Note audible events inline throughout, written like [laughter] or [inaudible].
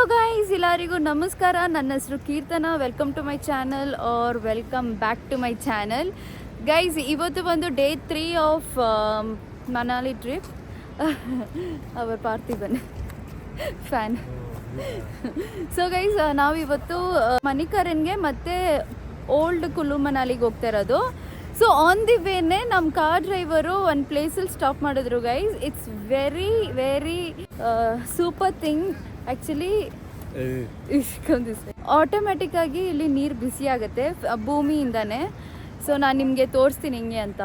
Hello guys ಎಲ್ಲರಿಗೂ ನಮಸ್ಕಾರ. ನನ್ನ ಹೆಸರು Keerthana. Welcome to my channel or welcome back to my channel guys ಇವತ್ತು ಬಂದು day three of Manali trip our Parthiban fan so guys ನಾವಿವತ್ತು ಮಣಿಕರನ್ಗೆ ಮತ್ತು ಓಲ್ಡ್ ಕುಲ್ಲು ಮನಾಲಿಗೆ ಹೋಗ್ತಾ ಇರೋದು. ಸೊ ಆನ್ ದಿ ವೇನೆ ನಮ್ಮ ಕಾರ್ ಡ್ರೈವರು ಒಂದು ಪ್ಲೇಸಲ್ಲಿ ಸ್ಟಾಪ್ ಮಾಡಿದ್ರು guys it's very very super thing actually automatic ಆಗಿ ಇಲ್ಲಿ ನೀರು ಬಿಸಿ ಆಗುತ್ತೆ ಭೂಮಿಯಿಂದಾನೆ. ಸೊ ನಾನು ನಿಮಗೆ ತೋರಿಸ್ತೀನಿ ಹಿಂಗೆ ಅಂತ.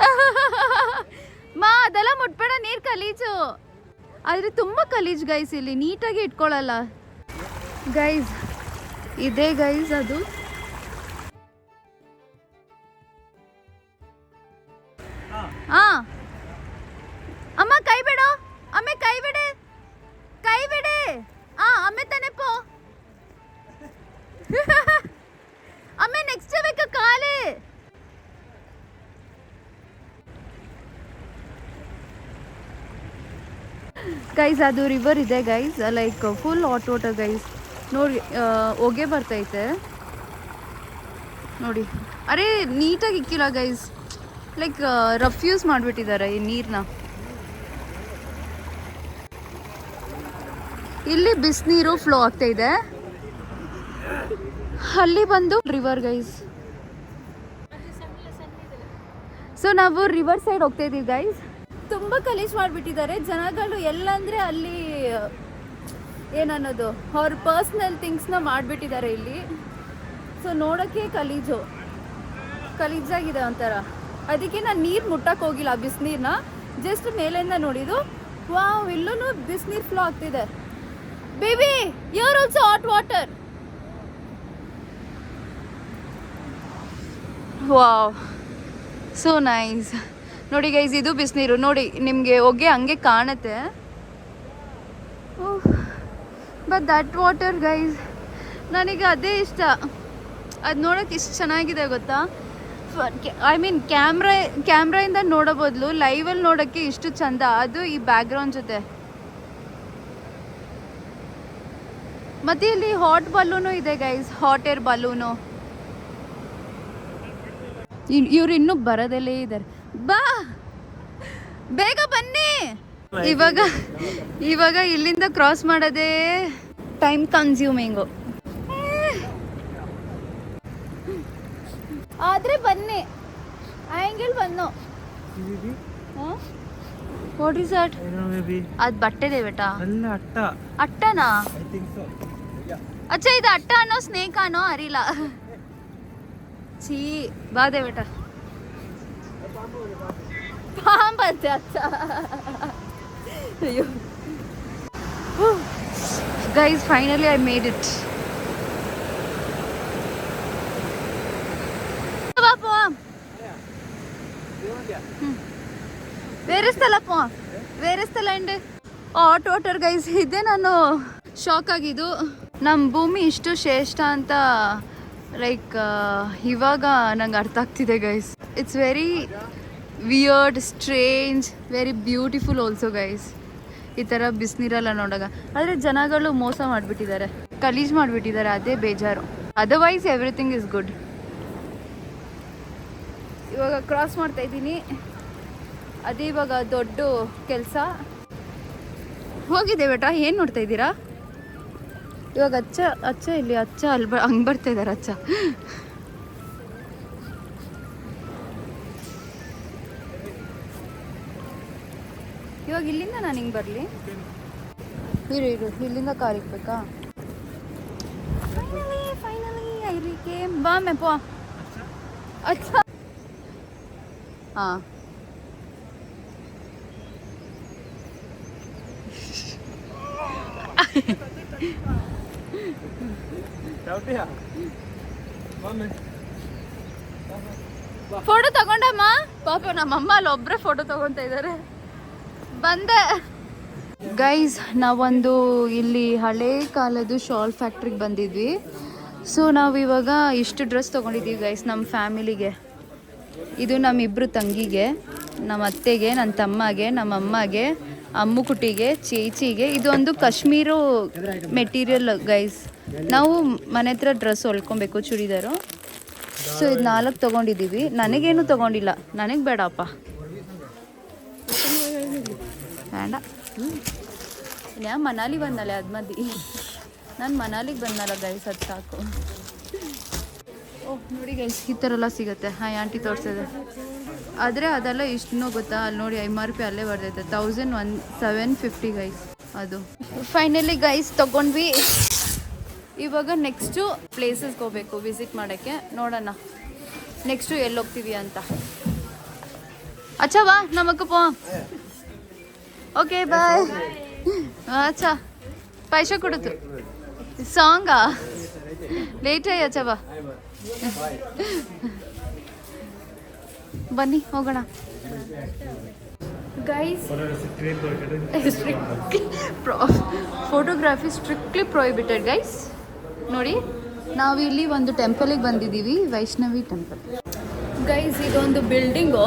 [laughs] ಮಾ ಅದೆಲ್ಲ ಮುಟ್ಬೇಡ ನೀರು ಕಲೀಜು. ಆದರೆ ತುಂಬ ಕಲೀಜ್ ಗೈಸ್ ಇಲ್ಲಿ. ನೀಟಾಗಿ ಇಟ್ಕೊಳ್ಳಲ್ಲ ಗೈಸ್ ಇದೇ ಗೈಸ್ ಅದು. ಆ ಅಮ್ಮ ಕೈ ಬಿಡು ಅಮ್ಮೆ ಕೈ ಬಿಡೆ ಕೈ ಬಿಡೆ ಆ ಅಮ್ಮೆ ತಾನೆ ಪೋ ಅಮ್ಮೆ ನೆಕ್ಸ್ಟ್ ಬೇಕು ಕಾಲೇ ಗೈಸ್ ಅದು ರಿವರ್ ಇದೆ guys like full hot guys ನೋಡಿ ಹೊಗೆ ಬರ್ತೈತೆ. ನೋಡಿ. ಅರೆ, ನೀಟಾಗಿ ಇಕ್ಕಿಲ್ಲ ಗೈಸ್ ಲೈಕ್ ರಫ್ಯೂಸ್ ಮಾಡಿಬಿಟ್ಟಿದ್ದಾರೆ ಈ ನೀರನ್ನ ಇಲ್ಲಿ ಬಿಸಿನೀರು ಫ್ಲೋ ಆಗ್ತಾ ಇದೆ. ಅಲ್ಲಿ ಬಂದು ರಿವರ್ ಗೈಸ್ ಸೊ ನಾವು ರಿವರ್ ಸೈಡ್ ಹೋಗ್ತಾ ಇದೀವಿ ಗೈಸ್ ತುಂಬ ಗಲೀಜು ಮಾಡಿಬಿಟ್ಟಿದ್ದಾರೆ. ಜನಗಳು ಎಲ್ಲಂದ್ರೆ ಅಲ್ಲಿ ಏನನ್ನೋದು ಅವ್ರ ಪರ್ಸ್ನಲ್ ಥಿಂಗ್ಸ್ನ ಮಾಡಿಬಿಟ್ಟಿದ್ದಾರೆ ಇಲ್ಲಿ. ಸೊ ನೋಡೋಕ್ಕೆ ಕಲೀಜು. ಕಲೀಜಾಗಿದೆ ಒಂಥರ. ಅದಕ್ಕೆ ನಾನು ನೀರು ಮುಟ್ಟಕ್ಕೆ ಹೋಗಿಲ್ಲ ಬಿಸಿನೀರನ್ನ ಜಸ್ಟ್ ಮೇಲಿಂದ ನೋಡಿದ್ದು, ವಾವ್ ಇಲ್ಲೂ ಬಿಸಿನೀರು ಫ್ಲೋ ಆಗ್ತಿದೆ. Baby your also hot water wow so nice ನೋಡಿ ಗೈಸ್ ಇದು ಬಿಸಿನೀರು. ನೋಡಿ, ನಿಮಗೆ ಹೊಗೆ ಹಂಗೆ ಕಾಣುತ್ತೆ. ಬಟ್ ದಟ್ ವಾಟರ್ ಗೈಸ್ ನನಗೆ ಅದೇ ಇಷ್ಟ. ಅದು ನೋಡೋಕೆ ಇಷ್ಟು ಚೆನ್ನಾಗಿದೆ ಗೊತ್ತಾ? ಐ ಮೀನ್ ಕ್ಯಾಮ್ರಾ ಕ್ಯಾಮ್ರಾಯಿಂದ ನೋಡೋ ಬದಲು ಲೈವಲ್ಲಿ ನೋಡೋಕ್ಕೆ ಇಷ್ಟು ಚಂದ. ಅದು ಈ ಬ್ಯಾಕ್ಗ್ರೌಂಡ್ ಜೊತೆ. ಮತ್ತೆ ಇಲ್ಲಿ ಹಾಟ್ ಬಲೂನು ಇದೆ ಗೈಸ್ ಹಾಟ್ ಏರ್ ಬಲೂನು ಇವ್ರು ಇನ್ನೂ ಬರೋದಲ್ಲೇ ಇದ್ದಾರೆ ಬಾ. ಬೇಗ ಬನ್ನಿ. ಇವಾಗ ಇವಾಗ ಇಲ್ಲಿಂದ ಕ್ರಾಸ್ ಮಾಡೋದೇ ಟೈಮ್ ಕನ್ಸ್ಯೂಮಿಂಗು ಆದ್ರೆ ಬನ್ನಿ. ಆಂಗಲ್ ಬನ್ನು. ವಾಟ್ ಇಸ್ ದಟ್ ಅದು ಬಟ್ಟೆದೆ ಬೇಟಾ ಅಟ್ಟ. ಅಟ್ಟನಾ? ಅಚ್ಚ ಇದು ಅಟ್ಟ ಅನ್ನೋ ಸ್ನೇಕ್ ಅನ್ನೋ ಅರಿಲ್ಲ ಛೀ ಬಾದೆ ಬೇಟ പാമ്പത്തെ അച്ഛ അയ്യോ guys finally I made it പോവാം വേറെ സ്ഥല പോവാം ಬೇರೆ ಸ್ಥಳ ಅಂಡ್ ಆಟೋ ಆಟೋರ್ ಗೈಸ್ ಇದೆ ನಾನು. ಶಾಕ್ ಆಗಿದ್ದು. ನಮ್ಮ ಭೂಮಿ ಇಷ್ಟು ಶ್ರೇಷ್ಠ ಅಂತ ಲೈಕ್ ಇವಾಗ ನಂಗೆ ಅರ್ಥ ಆಗ್ತಿದೆ guys it's very weird strange very beautiful also guys ಈ ಥರ ಬಿಸಿನೀರೆಲ್ಲ ನೋಡಾಗ. ಆದರೆ ಜನಗಳು ಮೋಸ ಮಾಡಿಬಿಟ್ಟಿದ್ದಾರೆ. ಕಲೀಜ್ ಮಾಡಿಬಿಟ್ಟಿದ್ದಾರೆ, ಅದೇ ಬೇಜಾರು. ಅದರ್ವೈಸ್ ಎವ್ರಿಥಿಂಗ್ ಇಸ್ ಗುಡ್ ಇವಾಗ ಕ್ರಾಸ್ ಮಾಡ್ತಾ ಇದ್ದೀನಿ. ಅದೇ ಇವಾಗ ದೊಡ್ಡ ಕೆಲಸ. ಹೋಗಿದೆ ಬೇಟ, ಏನು ನೋಡ್ತಾ ಇದ್ದೀರಾ? ಇವಾಗ ಅಚ್ಚ ಅಚ್ಚ ಇಲ್ಲಿ, ಅಚ್ಚ ಅಲ್ಲಿ ಬ ಹಂಗೆ ಬರ್ತಾ ಇದ್ದಾರೆ ಅಚ್ಚ. ಇವಾಗ ಇಲ್ಲಿಂದ ನಾನು ಹಿಂಗೆ ಬರಲಿ? ಇರು ಇರು ಇಲ್ಲಿಂದ ಕಾರ್ ಇಕ್ಬೇಕಾ? ಫೈನಲಿ ಫೈನಲಿ ಐರಿಕೆ ಬಾ ಮೆಪ್ಪ. ಅಚ್ಚಾ. ಹಾಂ. ಚೌಟಿಯಾ ಮಮ್ಮಿ ಫೋಟೋ ತಗೊಂಡಮ್ಮ? ಪಾಪ ನಮ್ಮಮ್ಮ ಅಲ್ಲಿ ಒಬ್ಬರೇ ಫೋಟೋ ತಗೊಂತ ಇದ್ದಾರೆ ಬಂದೆ. ಗೈಸ್ ನಾವೊಂದು ಇಲ್ಲಿ ಹಳೆ ಕಾಲದ್ದು ಶಾಲ್ ಫ್ಯಾಕ್ಟ್ರಿಗೆ ಬಂದಿದ್ವಿ. ಸೊ ನಾವು ಇವಾಗ ಇಷ್ಟು ಡ್ರೆಸ್ ತೊಗೊಂಡಿದ್ದೀವಿ ಗೈಸ್ ನಮ್ಮ ಫ್ಯಾಮಿಲಿಗೆ ಇದು ನಮ್ಮಿಬ್ಬರು ತಂಗಿಗೆ ನಮ್ಮ ಅತ್ತೆಗೆ ನನ್ನ ತಮ್ಮಗೆ ನಮ್ಮ ಅಮ್ಮಗೆ ಅಮ್ಮುಕುಟಿಗೆ ಚೇಚಿಗೆ. ಇದೊಂದು ಕಾಶ್ಮೀರು ಮೆಟೀರಿಯಲ್ ಗೈಸ್ ನಾವು ಮನೆ ಹತ್ರ ಡ್ರೆಸ್ ಹೊಲ್ಕೊಬೇಕು ಚೂಡಿದಾರು. ಸೊ ಇದು ನಾಲ್ಕು ತೊಗೊಂಡಿದ್ದೀವಿ. ನನಗೇನು ತೊಗೊಂಡಿಲ್ಲ. ನನಗೆ ಬೇಡಪ್ಪ. ಬೇಡ. ಯಾ ಮನಾಲಿ ಬಂದಲ್ಲ ಅದು ಮದಿ? ನಾನು ಮನಾಲಿಗೆ ಬಂದಲ್ಲ ಗೈಸ್ ಅದು ಸಾಕು. ಓಹ್, ನೋಡಿ ಗೈಸ್ ಈ ಥರ ಎಲ್ಲ ಸಿಗುತ್ತೆ. ಹಾಂ ಆಂಟಿ ತೋರಿಸಿದೆ. ಆದರೆ ಅದೆಲ್ಲ ಇಷ್ಟನೂ ಗೊತ್ತಾ? ಅಲ್ಲಿ ನೋಡಿ ಎಂ ಆರ್ ಪಿ ಅಲ್ಲೇ ಬರ್ತೈತೆ thousand one seven fifty guys ಅದು. ಫೈನಲಿ ಗೈಸ್ ತೊಗೊಂಡ್ವಿ. ಇವಾಗ ನೆಕ್ಸ್ಟು ಪ್ಲೇಸಸ್ಗೆ ಹೋಗ್ಬೇಕು ವಿಸಿಟ್ ಮಾಡೋಕ್ಕೆ. ನೋಡೋಣ. ನೆಕ್ಸ್ಟು ಎಲ್ಲಿ ಹೋಗ್ತೀವಿ ಅಂತ. ಅಚ್ಚವಾ ವಾ ನಮಕ್ಕ ಪೋ. ಓಕೆ ಬಾಯ್ ಅಚ್ಚಾ ಪೈಸೆ ಕೊಡುತ್ತು ಸಾಂಗಾ ಲೇಟ್ ಅಚ್ಚಾ ಬಾ ಬನ್ನಿ ಹೋಗೋಣ guys photography strictly prohibited guys ನೋಡಿ, ನಾವು ಇಲ್ಲಿ ಒಂದು ಟೆಂಪಲಿಗೆ ಬಂದಿದ್ದೀವಿ ವೈಷ್ಣವಿ ಟೆಂಪಲ್ ಗೈಸ್ ಇದೊಂದು ಬಿಲ್ಡಿಂಗು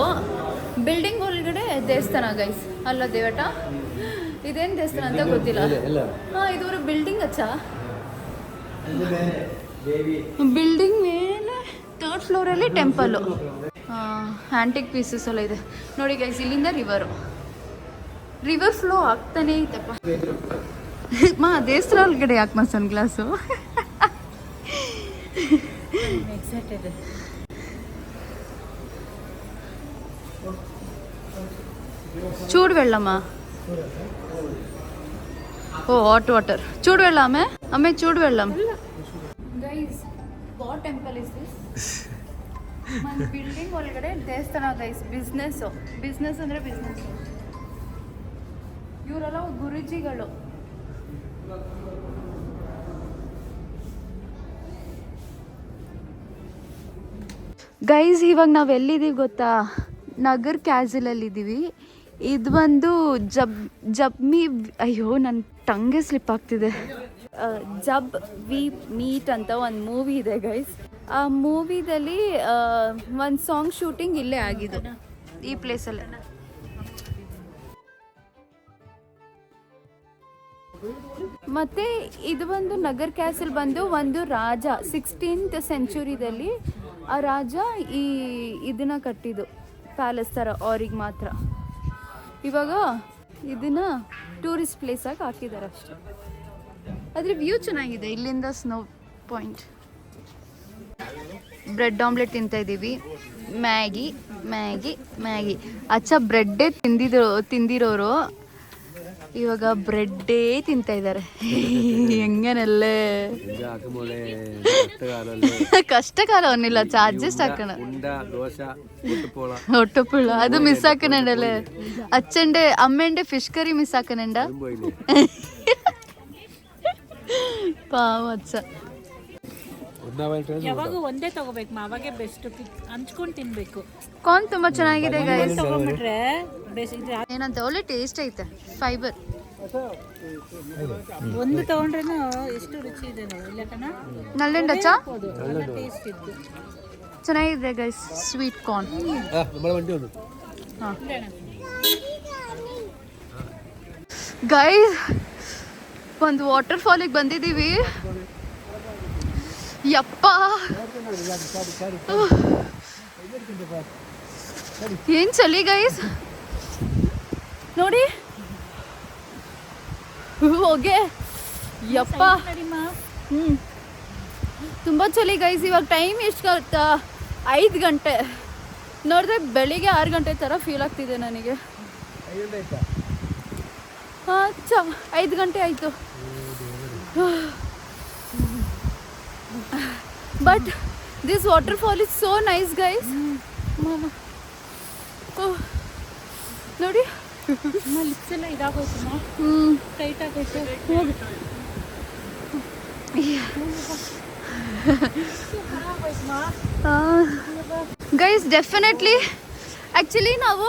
ಬಿಲ್ಡಿಂಗ್ ದೇವಸ್ಥಾನ ಗೈಸ್ ಅಲ್ಲ ದೇವಟ? ಇದೇನು ದೇವಸ್ಥಾನ ಅಂತ ಗೊತ್ತಿಲ್ಲ. ಹಾಂ ಇದು ಒಂದು ಬಿಲ್ಡಿಂಗ್ ಅಚ್ಚ. ಬಿಲ್ಡಿಂಗ್ ಮೇಲೆ ಥರ್ಡ್ ಫ್ಲೋರಲ್ಲಿ ಟೆಂಪಲ್ಲು ಆ್ಯಂಟಿಕ್ ಪೀಸಸ್ ಎಲ್ಲ ಇದೆ. ನೋಡಿ ಗೈಸ್ ಇಲ್ಲಿಂದ ರಿವರು ರಿವರ್ ಫ್ಲೋ ಆಗ್ತಾನೇ ಇತ್ತಪ್ಪ ಮಾ ದೇವಸ್ಥಾನ ಒಳಗಡೆ ಯಾಕೆ ಮಾ ಸನ್ ಗ್ಲಾಸು చూడు ചൂടുവെള്ളമാ ഓ ഹോട്ട് വാട്ടർ ಇಸ್ അമ്മേ ചൂടുവെള്ളം ಬಿಲ್ಡಿಂಗ್ ಒಳಗಡೆ ದೇವಸ್ಥಾನ ಗೈಸ್ ಬಿಸ್ನೆಸ್ಸು ಬಿಸ್ನೆಸ್ ಅಂದರೆ ಬಿಸ್ನೆಸ್ ಇವರೆಲ್ಲ ಗುರುಜಿಗಳು. ಗೈಸ್ ಇವಾಗ ನಾವು ಎಲ್ಲಿದ್ದೀವಿ ಗೊತ್ತಾ? ನಗರ್ ಕ್ಯಾಸಿಲಲ್ಲಿದ್ದೀವಿ ಇದು ಬಂದು ಜಬ್ ಜಬ್ಮಿ ಅಯ್ಯೋ ನನ್ನ ಟಂಗೆ ಸ್ಲಿಪ್ ಆಗ್ತಿದೆ. ಜಬ್ ವಿ ಮೀಟ್ ಅಂತ ಒಂದು ಮೂವಿ ಇದೆ ಗೈಸ್ ಆ ಮೂವಿದಲ್ಲಿ ಒಂದು ಸಾಂಗ್ ಶೂಟಿಂಗ್ ಇಲ್ಲೇ ಆಗಿದೆ ಈ ಪ್ಲೇಸಲ್ಲಿ ಮತ್ತೆ ಇದು ಒಂದು ನಗರ್ ಕ್ಯಾಸಲ್ ಬಂದು ಒಂದು ರಾಜ ಸಿಕ್ಸ್ಟೀನ್ತ್ ಸೆಂಚುರಿದಲ್ಲಿ ಆ ರಾಜ ಈ ಇದನ್ನ ಕಟ್ಟಿದ್ದು ಪ್ಯಾಲೇಸ್ ಥರ ಅವ್ರಿಗೆ ಮಾತ್ರ. ಇವಾಗ ಇದನ್ನ ಟೂರಿಸ್ಟ್ ಪ್ಲೇಸಾಗಿ ಹಾಕಿದ್ದಾರೆ ಅಷ್ಟೇ. ಅದ್ರ ವ್ಯೂ ಚೆನ್ನಾಗಿದೆ, ಇಲ್ಲಿಂದ ಸ್ನೋ ಪಾಯಿಂಟ್ ಬ್ರೆಡ್ ಆಮ್ಲೆಟ್ ತಿಂತಾ ಇದ್ದೀವಿ ಮ್ಯಾಗಿ ಮ್ಯಾಗಿ ಮ್ಯಾಗಿ ಅಚ್ಚ ಬ್ರೆಡ್ಡೇ ತಿಂದಿದ್ರು ತಿಂದಿರೋರು ಇವಾಗ ಬ್ರೆಡ್ಡೇ ತಿಂತಾ ಇದ್ದಾರೆ ಹೆಂಗನಲ್ಲೇ ആക്കുമ്പോളെ കഷ്ടകാലല്ലേ ಕಷ್ಟ ಕಾಲ ಅವನಿಲ್ಲ ಅಚ್ಚ ಅಡ್ಜಸ್ಟ್ ಹಾಕೋಣ ഉണ്ട ദോശ മുട്ടുപോള ಹೊಟ್ಟುಪುಳ್ಳ ಅದು ಮಿಸ್ ಹಾಕನಂಡಲೆ ಅಚ್ಚಂಡೆ ಅಮ್ಮೆಂಡೆ ಫಿಶ್ ಯಾವಾಗ ಒಂದೇ ತಗೋಬೇಕು ಅವಾಗೆ ಬೆಸ್ಟ್ ಹಂಚ್ಕೊಂಡು ತಿನ್ಬೇಕು. ಕಾರ್ನ್ ತುಂಬಾ ಚೆನ್ನಾಗಿದೆ ಗೈಸ್ ತಗೊಂಡ್ಬಿಟ್ರೆ ಏನಂತ? ಒಳ್ಳೆ ಟೇಸ್ಟ್ ಐತೆ ಫೈಬರ್ ಒಂದು ತಗೊಂಡ್ರೇನು ಎಷ್ಟು ರುಚಿ ಇದೆ ಇಲ್ಲ ಕಣ? ನಲ್ಲೆಂಡ ಟೇಸ್ಟ್ ಇತ್ತು. ಚೆನ್ನಾಗಿದೆ ಗೈಸ್ ಸ್ವೀಟ್ ಕಾರ್ನ್ ಗೈಸ್ ಒಂದು. ವಾಟರ್ ಫಾಲಿಗೆ ಬಂದಿದ್ದೀವಿ. ಯಪ್ಪ. ಏನ್ ಚಳಿ ಗೈಸ್ ನೋಡಿ. ಹೋಗೆ. ಯಪ್ಪ. ಹ್ಮ್. ತುಂಬ ಚಳಿ ಗೈಸ್ ಇವಾಗ ಟೈಮ್ ಎಷ್ಟು ಗೊತ್ತಾ ಐದು ಗಂಟೆ. ನೋಡಿದ್ರೆ ಬೆಳಿಗ್ಗೆ ಆರು ಗಂಟೆ ಥರ ಫೀಲ್ ಆಗ್ತಿದೆ ನನಗೆ. ಹಾಂ ಚ ಐದು ಗಂಟೆ ಆಯಿತು. But this waterfall is so nice guys ನೋಡಿ. ಇದಾಗೋಯ್ತು ಹ್ಞೂ ಟೈಟ್ ಗೈಸ್ ಡೆಫಿನೆಟ್ಲಿ ಆ್ಯಕ್ಚುಲಿ ನಾವು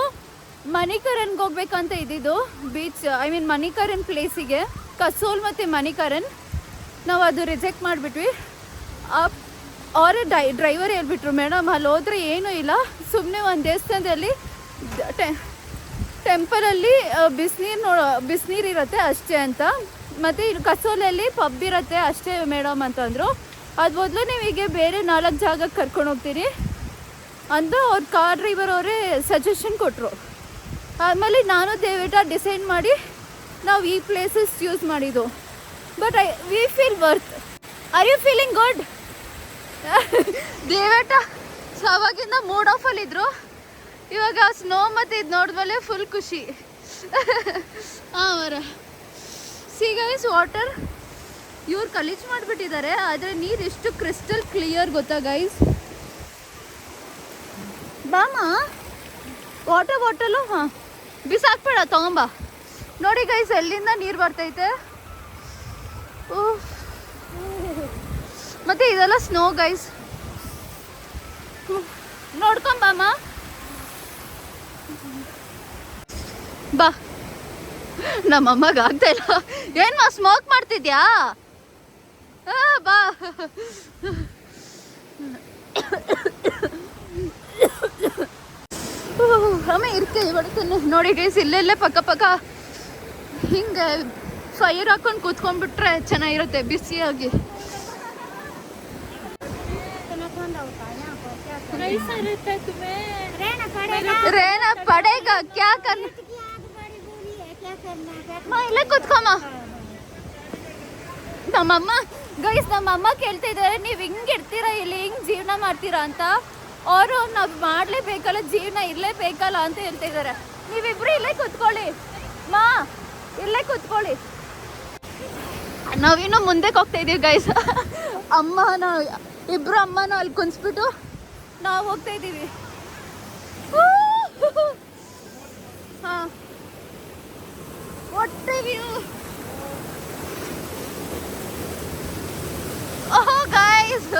ಮಣಿಕರನ್ಗೆ ಹೋಗ್ಬೇಕಂತ ಇದ್ದಿದ್ದು. ಬೀಚ್ ಐ ಮೀನ್ ಮಣಿಕರನ್ ಪ್ಲೇಸಿಗೆ ಕಸೋಲ್ ಮತ್ತು ಮಣಿಕರನ್ ನಾವು ಅದು ರಿಜೆಕ್ಟ್ ಮಾಡಿಬಿಟ್ವಿ. ಅವರ ಡೈ ಡ್ರೈವರ್ ಹೇಳ್ಬಿಟ್ರು ಮೇಡಮ್ ಅಲ್ಲಿ ಹೋದ್ರೆ ಏನೂ ಇಲ್ಲ. ಸುಮ್ಮನೆ ಒಂದು ದೇವಸ್ಥಾನದಲ್ಲಿ ಟೆ- ಟೆಂಪಲಲ್ಲಿ ಬಿಸಿನೀರು ನೋ, ಬಿಸಿನೀರು ಇರುತ್ತೆ ಅಷ್ಟೇ ಅಂತ. ಮತ್ತು ಇಲ್ಲಿ ಕಸೋಲಲ್ಲಿ ಪಬ್ ಇರುತ್ತೆ ಅಷ್ಟೇ ಮೇಡಮ್ ಅಂತಂದರು. ಅದು ಬದಲು ನೀವು ಹೀಗೆ ಬೇರೆ ನಾಲ್ಕು ಜಾಗಕ್ಕೆ ಕರ್ಕೊಂಡು ಹೋಗ್ತೀರಿ. ಅಂತ ಅವ್ರ ಕಾರ್ ಡ್ರೈವರ್ ಅವರೇ ಸಜೆಷನ್ ಕೊಟ್ಟರು ಆಮೇಲೆ ನಾನು ದೇವೇಟ ಡಿಸೈಡ್ ಮಾಡಿ, ನಾವು ಈ ಪ್ಲೇಸಸ್ ಯೂಸ್ ಮಾಡಿದ್ದು. But I we feel worth are you feeling good ದೇವೇಟ so ಅವಾಗಿಂದ ಮೂಡ್ ಆಫಲ್ಲಿದ್ರು ಇವಾಗ ಸ್ನೋ ಮತ್ತು ಇದು ನೋಡಿದ್ಮೇಲೆ ಫುಲ್ ಖುಷಿ. ಹಾಂ ಅವರ ಸಿ ಗೈಸ್ ವಾಟರ್ ಇವ್ರು ಕಲೀಜ್ ಮಾಡಿಬಿಟ್ಟಿದ್ದಾರೆ ಆದರೆ ನೀರು ಎಷ್ಟು ಕ್ರಿಸ್ಟಲ್ ಕ್ಲಿಯರ್ ಗೊತ್ತಾ ಗೈಸ್ ಬಾಮ ವಾಟರ್ ಬಾಟಲು ಹಾಂ. ಬಿಸಾಕ್ಬೇಡ ತಗೊಂಬ. ನೋಡಿ ಗೈಸ್ ಎಲ್ಲಿಂದ ನೀರು ಬರ್ತೈತೆ? ಓಹ್. ಮತ್ತೆ ಇದೆಲ್ಲ ಸ್ನೋ ಗೈಸ್ ನೋಡ್ಕೊಂಬಮ್ಮ ಬಾ ನಮ್ಮಮ್ಮಗ ಆಗ್ತಾ ಇಲ್ಲ. ಏನ್ ಮಾ ಸ್ಮೋಕ್ ಮಾಡ್ತಿದ್ಯಾ? ಬಾ. ಅಮ್ಮ, ಇರ್ಕೆ ಬಡ್ತಾನೆ ನೋಡಿ ಗೈಸ್ ಇಲ್ಲೆಲ್ಲೇ ಪಕ್ಕ ಪಕ್ಕ ಹಿಂಗೆ ಫೈರ್ ಹಾಕೊಂಡು ಕೂತ್ಕೊಂಡ್ಬಿಟ್ರೆ ಚೆನ್ನಾಗಿರುತ್ತೆ ಬಿಸಿಯಾಗಿ कैसा रहता है तुम्हें ರೇನ ಪಡೇಗ ಕ್ಯಾ ಕರ್ ಮಾ ಇಲ್ಲೇ ಕೂತ್ಕೊಮ್ಮ ನಮ್ಮಮ್ಮ ಗೈಸ್ ನಮ್ಮಮ್ಮ ಕೇಳ್ತಾ ಇದ್ದಾರೆ ನೀವು ಹಿಂಗೆ ಇರ್ತೀರಾ ಇಲ್ಲಿ ಹಿಂಗೆ ಜೀವನ ಮಾಡ್ತೀರಾ ಅಂತ ಅವರು ನಾವು ಮಾಡಲೇಬೇಕಲ್ಲ ಜೀವನ ಇರಲೇಬೇಕಲ್ಲ ಅಂತ ಹೇಳ್ತಾ ಇದ್ದಾರೆ ನೀವಿಬ್ರು ಇಲ್ಲೇ ಕೂತ್ಕೊಳ್ಳಿ ಮಾ ಇಲ್ಲೇ ಕೂತ್ಕೊಳ್ಳಿ ನಾವಿನ್ನು ಮುಂದಕ್ಕೆ ಹೋಗ್ತಾ ಇದೀವಿ ಗೈಸ್ [laughs] ಅಮ್ಮ ನಾವು ಇಬ್ರು ಅಮ್ಮನ ಅಲ್ಲಿ ಕುಂಸ್ಬಿಟ್ಟು ನಾವು ಹೋಗ್ತಾ ಇದ್ದೀವಿ. ಹಾ! ಹೊಟ್ಟೆ ವ್ಯೂ. ಓಹ್ ಗೈಸ್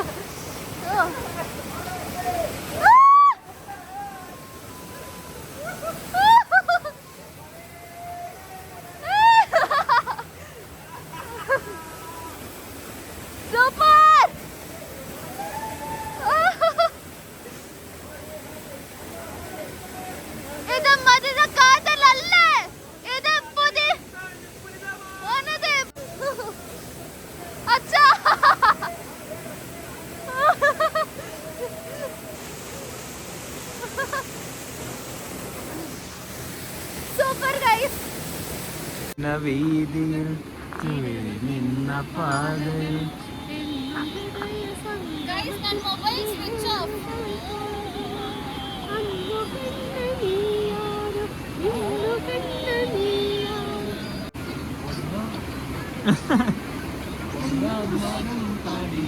വീതിയിൽ നിന്ന പാതയിൽ പാടി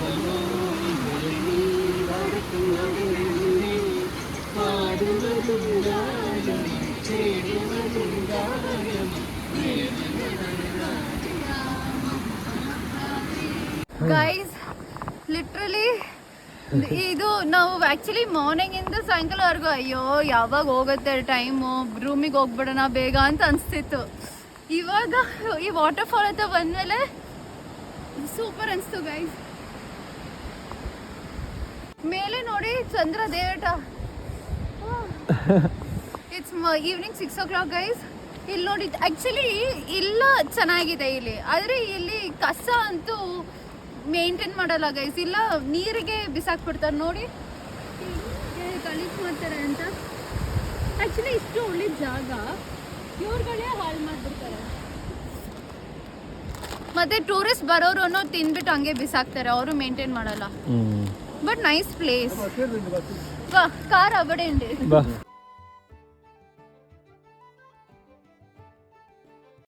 വന്നു. ಗೈಸ್ ಲಿಟ್ರಲಿ ಇದು ನಾವು ಆ್ಯಕ್ಚುಲಿ ಮಾರ್ನಿಂಗಿಂದ ಸಾಯಂಕಾಲವರೆಗೂ, ಅಯ್ಯೋ, ಯಾವಾಗ ಹೋಗುತ್ತೆ ಟೈಮು ರೂಮಿಗೆ ಹೋಗ್ಬಿಡೋಣ ಬೇಗ ಅಂತ ಅನಿಸ್ತಿತ್ತು. ಇವಾಗ ಈ ವಾಟರ್ ಫಾಲ್ ಹತ್ರ ಬಂದಮೇಲೆ ಸೂಪರ್ ಅನಿಸ್ತು ಗೈಸ್ ಮೇಲೆ ನೋಡಿ ಚಂದ್ರ ದೇವಟ. It's evening six o'clock guys ಇಲ್ಲಿ ನೋಡಿ ಆ್ಯಕ್ಚುಲಿ ಇಲ್ಲ ಚೆನ್ನಾಗಿದೆ ಇಲ್ಲಿ. ಆದರೆ ಇಲ್ಲಿ ಕಸ ಅಂತೂ ಮೇಂಟೈನ್ ಮಾಡಲ್ಲ ಗೈಸ್ ಇಲ್ಲ ನೀರಿಗೆ ಬಿಸಾಕ್ಬಿಡ್ತಾರೆ. ನೋಡಿ. ಕಲೀಸ್ ಗಲೀಜ್ ಮಾಡ್ತಾರೆ ಅಂತ. ಆ್ಯಕ್ಚುಲಿ ಇಷ್ಟು ಒಳ್ಳೆ ಜಾಗ. ಇವ್ರುಗಳೇ ಹಾಳು ಮಾಡಿಬಿಡ್ತಾರೆ. ಮತ್ತೆ ಟೂರಿಸ್ಟ್ ಬರೋರು ಅನ್ನೋ ತಿಂದ್ಬಿಟ್ಟು ಹಂಗೆ ಬಿಸಾಕ್ತಾರೆ. ಅವರು ಮೇಂಟೈನ್ ಮಾಡಲ್ಲ. But nice place car ಅವಡೆ